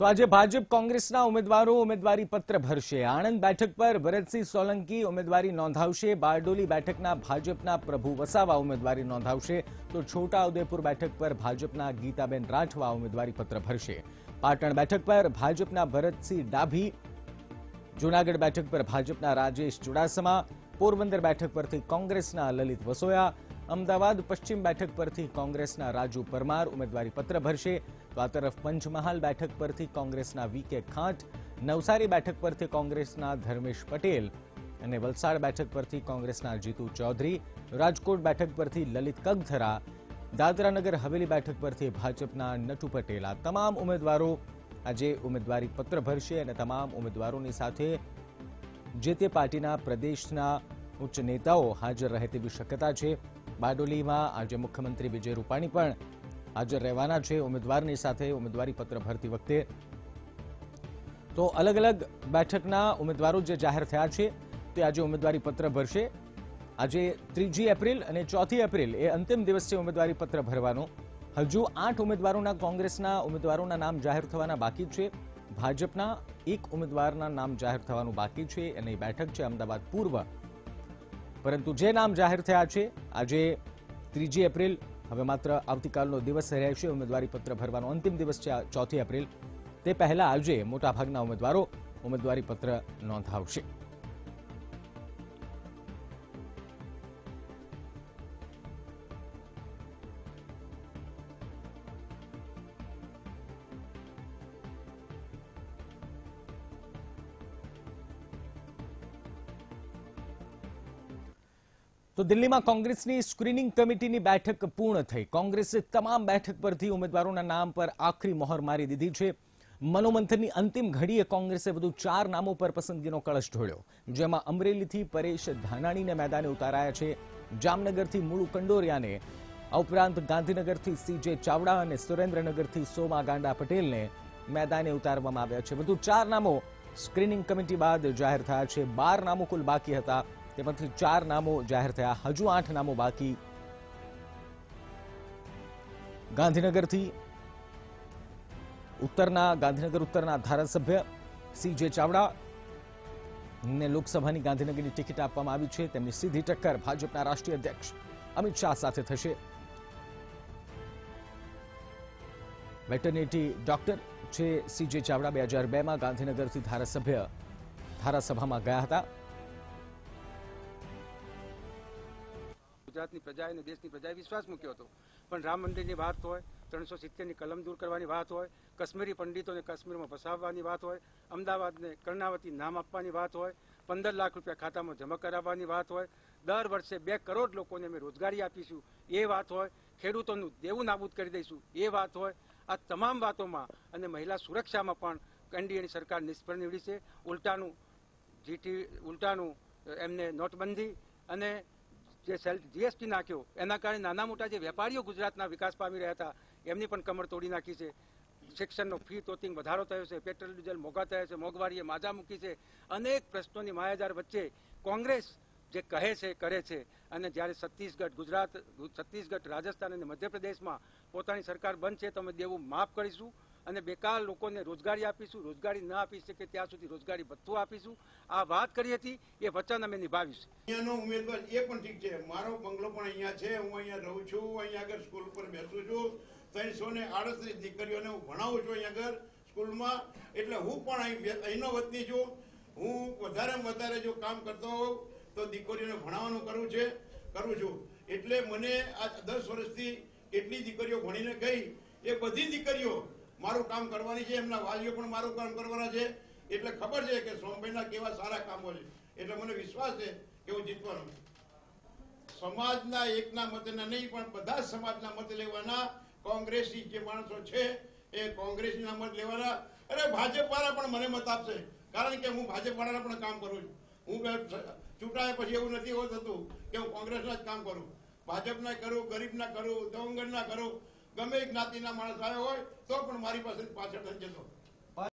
તો આજે ભાજપ કોંગ્રેસના ઉમેદવારો ઉમેદવારી પત્ર ભરશે. આણંદ બેઠક પર ભરતસિંહ સોલંકી ઉમેદવારી નોંધાવશે. બારડોલી બેઠકના ભાજપના પ્રભુ વસાવા ઉમેદવારી નોંધાવશે. તો છોટાઉદેપુર બેઠક પર ભાજપના ગીતાબેન રાઠવા ઉમેદવારી પત્ર ભરશે. પાટણ બેઠક પર ભાજપના ભરતસિંહ ડાભી. જૂનાગઢ બેઠક પર ભાજપના રાજેશ ચુડાસમા. પોરબંદર બેઠક પરથી કોંગ્રેસના લલિત વસોયા. અમદાવાદ પશ્ચિમ બેઠક પરથી કોંગ્રેસના રાજુ પરમાર ઉમેદવારી પત્ર ભરશે. તો આ તરફ પંચમહાલ બેઠક પરથી કોંગ્રેસના વી કે ખાંટ, નવસારી બેઠક પરથી કોંગ્રેસના ધર્મેશ પટેલ અને વલસાડ બેઠક પરથી કોંગ્રેસના જીતુ ચૌધરી, રાજકોટ બેઠક પરથી લલિત કગધરા દાદરાનગર હવેલી બેઠક પરથી ભાજપના નટુ પટેલ. આ તમામ ઉમેદવારો આજે ઉમેદવારી પત્ર ભરશે અને તમામ ઉમેદવારોની સાથે જે તે પાર્ટીના પ્રદેશના ઉચ્ચ નેતાઓ હાજર રહે તેવી શક્યતા છે. બારડોલીમાં આજે મુખ્યમંત્રી વિજય રૂપાણી પણ હાજર રહેવાના છે. ઉમેદવારની સાથે ઉમેદવારી પત્ર ભરતી વખતે તો અલગ અલગ બેઠકના ઉમેદવારો જે જાહેર થયા છે તે આજે ઉમેદવારી પત્ર ભરશે. આજે ત્રીજી એપ્રિલ અને ચોથી એપ્રિલ એ અંતિમ દિવસ છે ઉમેદવારી પત્ર ભરવાનો. હજુ આઠ ઉમેદવારોના કોંગ્રેસના ઉમેદવારોના નામ જાહેર થવાના બાકી છે. ભાજપના એક ઉમેદવારના નામ જાહેર થવાનું બાકી છે. અને બેઠક છે અમદાવાદ પૂર્વ પરંતુ જે નામ જાહેર થયા છે, આજે ત્રીજી એપ્રિલ, હવે માત્ર આવતીકાલનો દિવસ રહેશે ઉમેદવારી પત્ર ભરવાનો અંતિમ દિવસ છે, આ ચોથી એપ્રિલ. તે પહેલા આજે મોટાભાગના ઉમેદવારો ઉમેદવારી પત્ર નોંધાવશે. તો દિલ્હીમાં કોંગ્રેસની સ્ક્રીનિંગ કમિટીની બેઠક પૂર્ણ થઈ. કોંગ્રેસે તમામ બેઠક પરથી ઉમેદવારોના નામ પર આખરી મોહર મારી દીધી છે. મનોમંથનની અંતિમ ઘડીએ કોંગ્રેસે વધુ ચાર નામો પર પસંદગીનો કળશ ઢોળ્યો. જેમાં અમરેલીથી પરેશ ધાનાણીને મેદાને ઉતારાયા છે. જામનગરથી મુળુ કંડોરિયાને, આ ઉપરાંત ગાંધીનગરથી સીજે ચાવડા અને સુરેન્દ્રનગરથી સોમા ગાંડા પટેલને મેદાને ઉતારવામાં આવ્યા છે. વધુ ચાર નામો સ્ક્રીનિંગ કમિટી બાદ જાહેર થયા છે. બાર નામો કુલ બાકી હતા. તેમાંથી ચાર નામો જાહેર થયા. હજુ આઠ નામો બાકી. ગાંધીનગરથી ઉત્તરના, ગાંધીનગર ઉત્તરના ધારાસભ્ય સી જે ચાવડા ને લોકસભાની ગાંધીનગરની ટિકિટ આપવામાં આવી છે. તેમની સીધી ટક્કર ભાજપના રાષ્ટ્રીય અધ્યક્ષ અમિત શાહ સાથે થશે. વેટરનિટી ડોક્ટર જે ચાવડા બે હજાર બેમાં ગાંધીનગરથી ધારાસભ્ય ધારાસભામાં ગયા હતા. ગુજરાતની પ્રજાએ અને દેશની પ્રજાએ વિશ્વાસ મૂક્યો હતો. પણ રામ મંદિરની વાત હોય, ત્રણસો સિત્તેરની કલમ દૂર કરવાની વાત હોય, કાશ્મીરી પંડિતોને કાશ્મીરમાં ફસાવવાની વાત હોય, અમદાવાદને કર્ણાવતી નામ આપવાની વાત હોય, પંદર લાખ રૂપિયા ખાતામાં જમા કરાવવાની વાત હોય, દર વર્ષે બે કરોડ લોકોને અમે રોજગારી આપીશું, એ વાત હોય, ખેડૂતોનું દેવું નાબૂદ કરી દઈશું, એ વાત હોય. આ તમામ વાતોમાં અને મહિલા સુરક્ષામાં પણ એનડીએની સરકાર નિષ્ફળ નીવડી છે. ઉલટાનું જીટી, ઉલટાનું એમને નોટબંધી અને જે સેલ્ફ જીએસટી નાખ્યો, એના કારણે નાના મોટા જે વેપારીઓ ગુજરાતના વિકાસ પામી રહ્યા હતા, એમની પણ કમર તોડી નાખી છે. શિક્ષણનો ફી તોતિંગ વધારો થયો છે, પેટ્રોલ, ડીઝલ મોંઘા થયા છે, મોંઘવારીએ માજા મૂકી છે. અનેક પ્રશ્નોની માયાજાર વચ્ચે કોંગ્રેસ જે કહે છે, કરે છે. અને જ્યારે છત્તીસગઢ ગુજરાત, છત્તીસગઢ રાજસ્થાન અને મધ્યપ્રદેશમાં પોતાની સરકાર બનશે, તો અમે દેવું માફ કરીશું. અને બેકાર લોકોને રોજગારી આપીશું, રોજગારી ન આપી શકે ત્યાં સુધી રોજગારી ભથ્થું આપીશું. આ વાત કરી હતી, એ વચન અમે નિભાવીશું. અહીંયાનો ઉમેદવાર એ પણ ઠીક છે. મારો બંગલો પણ અહીંયા છે, હું અહીંયા રહું છું, અહીંયા આગળ સ્કૂલ પર બેસું છું. ત્રણસો ને આડત્રીસ દીકરીઓને હું ભણાવું છું અહીંયા આગળ સ્કૂલમાં. એટલે હું પણ અહીંનો વતની છું. હું વધારેમાં વધારે જો કામ કરતો હોઉં, તો દીકરીઓને ભણાવવાનું કરું છે, કરું છું. એટલે મને આ દસ વર્ષથી એટલી દીકરીઓ ભણીને ગઈ, એ બધી દીકરીઓ મારું કામ કરવાની છે, એમના વાલીઓ પણ મારું કામ કરવાના છે. એટલે ખબર છે કે સોમભાઈના કેવા સારા કામો છે. એટલે મને વિશ્વાસ છે કે હું જીતવાનો છું. સમાજના એકના મતના નહીં, પણ બધા સમાજના મત લેવાના. કોંગ્રેસી જે માણસો છે, એ કોંગ્રેસના મત લેવાના. અરે ભાજપ વાળા પણ મને મત આપશે, કારણ કે હું ભાજપ વાળાના પણ કામ કરું છું. હું ચૂંટાયા પછી એવું નથી હોતું કે હું કોંગ્રેસના જ કામ કરું. ભાજપના કરું, ગરીબના કરું દવંગરના કરું. ગમે જ્ઞાતિના માણસ આવ્યો હોય તો પણ મારી પાસે પાછળ થઈ જતો.